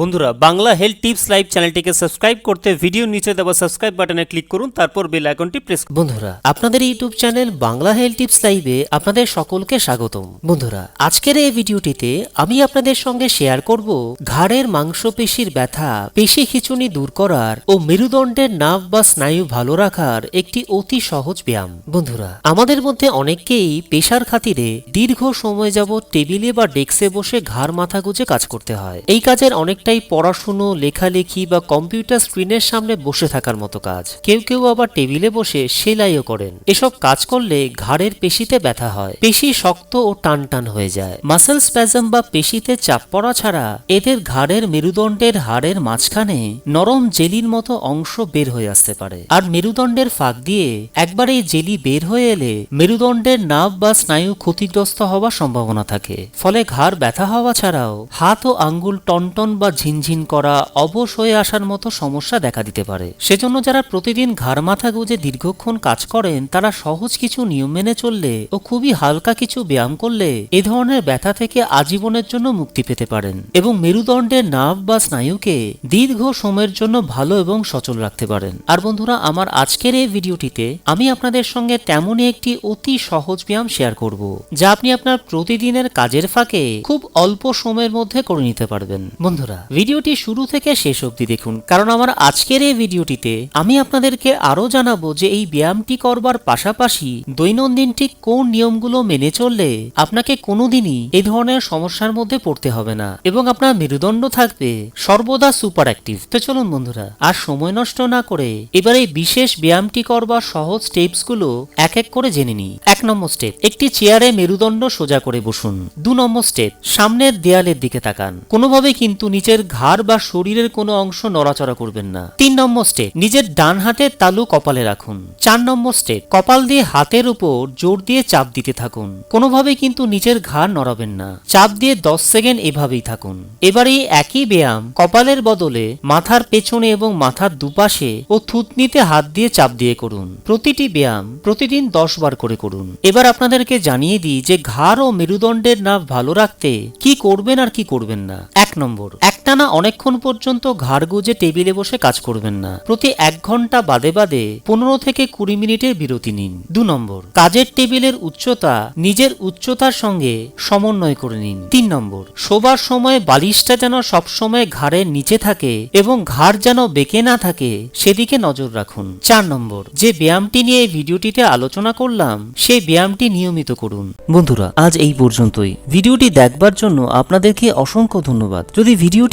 বন্ধুরা, Bangla health tips live চ্যানেলটিকে subscribe করতে ভিডিও নিচে দেওয়া সাবস্ক্রাইব বাটনে ক্লিক করুন, তারপর বেল আইকনটি প্রেস বন্ধুরা, আপনাদের YouTube channel Bangla health tips লাইভে আপনাদের সকলকে স্বাগতম। বন্ধুরা, আজকের এই ভিডিওটিতে আমি আপনাদের সঙ্গে শেয়ার করব ঘাড়ের মাংসপেশির ব্যথা, পেশি খিচুনি দূর করার ও মেরুদণ্ডের নার্ভ বা স্নায়ু ভালো রাখার একটি অতি সহজ ব্যায়াম। বন্ধুরা, আমাদের মধ্যে অনেককেই পেশার খাতিরে দীর্ঘ সময় যাবৎ টেবিলে বা ডেস্কে বসে ঘাড় মাথা গুজে কাজ করতে হয়। এই কাজের অনেকটাই পড়াশুনো, লেখালেখি বা কম্পিউটার স্ক্রিনের সামনে বসে থাকার মতো কাজ। কেউ কেউ আবার টেবিলে বসে সেলাইও করেন। এসব কাজ করলে ঘাড়ের পেশিতে ব্যথা হয়। পেশি শক্ত ও টান টান হয়ে যায়। মাসেল স্প্যাজম বা পেশিতে চাপ পড়া ছাড়া এদের ঘাড়ের মেরুদণ্ডের হাড়ের মাঝখানে নরম জেলির মতো অংশ বের হয়ে আসতে পারে। আর মেরুদণ্ডের ফাঁক দিয়ে একবার এই জেলি বের হয়ে এলে মেরুদণ্ডের নার্ভ বা স্নায়ু ক্ষতিগ্রস্ত হওয়ার সম্ভাবনা থাকে। ফলে ঘাড় ব্যথা হওয়া ছাড়াও হাত ও আঙ্গুল টনটন বা ঝিনঝিন করা, অবশ হয়ে আসার মতো সমস্যা দেখা দিতে পারে। সেজন্য যারা প্রতিদিন ঘাড় মাথা গুঁজে দীর্ঘক্ষণ কাজ করেন, তারা সহজ কিছু নিয়ম মেনে চললে ও খুবই হালকা কিছু ব্যায়াম করলে এ ধরনের ব্যথা থেকে আজীবনের জন্য মুক্তি পেতে পারেন এবং মেরুদণ্ডের নার্ভ বা স্নায়ুকে দীর্ঘ সময়ের জন্য ভালো এবং সচল রাখতে পারেন। আর বন্ধুরা, আমার আজকের এই ভিডিওটিতে আমি আপনাদের সঙ্গে তেমনই একটি অতি সহজ ব্যায়াম শেয়ার করব, যা আপনি আপনার প্রতিদিনের কাজের ফাঁকে খুব অল্প সময়ের মধ্যে করে নিতে পারবেন। বন্ধুরা ভিডিওটি শুরু থেকে শেষ অবধি দেখুন, কারণ আমার আজকের এই ভিডিওটিতে আমি আপনাদেরকে আরও জানাব যে এই ব্যায়ামটি করবার পাশাপাশি দৈনন্দিন ঠিক কোন নিয়মগুলো মেনে চললে আপনাকে কোনোদিনই এই ধরনের সমস্যার মধ্যে পড়তে হবে না এবং আপনার মেরুদণ্ড থাকবে সর্বদা সুপার অ্যাক্টিভ তো চলুন বন্ধুরা, আর সময় নষ্ট না করে এবার এই বিশেষ ব্যায়ামটি করবার সহজ স্টেপসগুলো এক এক করে জেনে নিই। এক নম্বর স্টেপ, একটি চেয়ারে মেরুদণ্ড সোজা করে বসুন। দু নম্বর স্টেপ, সামনের দেয়ালের দিকে তাকান। কোনোভাবে কিন্তু নিচের ঘাড় বা শরীরের কোনো অংশ নড়াচড়া করবেন না। তিন নম্বর স্টেপ নিজের ডান হাতের তালু কপালে রাখুন। চার নম্বর স্টেপ কপাল দিয়ে হাতের উপর জোর দিয়ে চাপ দিতে থাকুন। কোনোভাবে কিন্তু নিচের ঘাড় নড়াবেন না। চাপ দিয়ে দশ সেকেন্ড এভাবেই থাকুন। এবার এই একই ব্যায়াম, কপালের বদলে মাথার পেছনে এবং মাথার দুপাশে ও থুতনিতে হাত দিয়ে চাপ দিয়ে করুন। প্রতিটি ব্যায়াম প্রতিদিন দশ বার করে করুন। এবার আপনাদেরকে জানিয়ে দিই যে ঘাড় ও মেরুদণ্ডের নাভ ভালো রাখতে কি করবেন আর কি করবেন না। এক নম্বর একটানা অনেকক্ষণ পর্যন্ত ঘাড় গুজে টেবিলে বসে কাজ করবেন না। প্রতি এক ঘণ্টা বাদে বাদে পনেরো থেকে কুড়ি মিনিটের বিরতি নিন। দু নম্বর, কাজের টেবিলের উচ্চতা নিজের উচ্চতার সঙ্গে সমন্বয় করে নিন। তিন নম্বর, শোবার সময় বালিশটা যেন সবসময় ঘাড়ের নিচে থাকে এবং ঘাড় যেন বেঁকে না থাকে সেদিকে নজর রাখুন। চার নম্বর, যে ব্যায়ামটি নিয়ে ভিডিওটিতে আলোচনা করলাম, সেই ব্যায়ামটি নিয়মিত করুন। বন্ধুরা, আজ এই পর্যন্তই। ভিডিওটি দেখবার জন্য আপনাদেরকে অসংখ্য ধন্যবাদ। যদি ভিডিওটি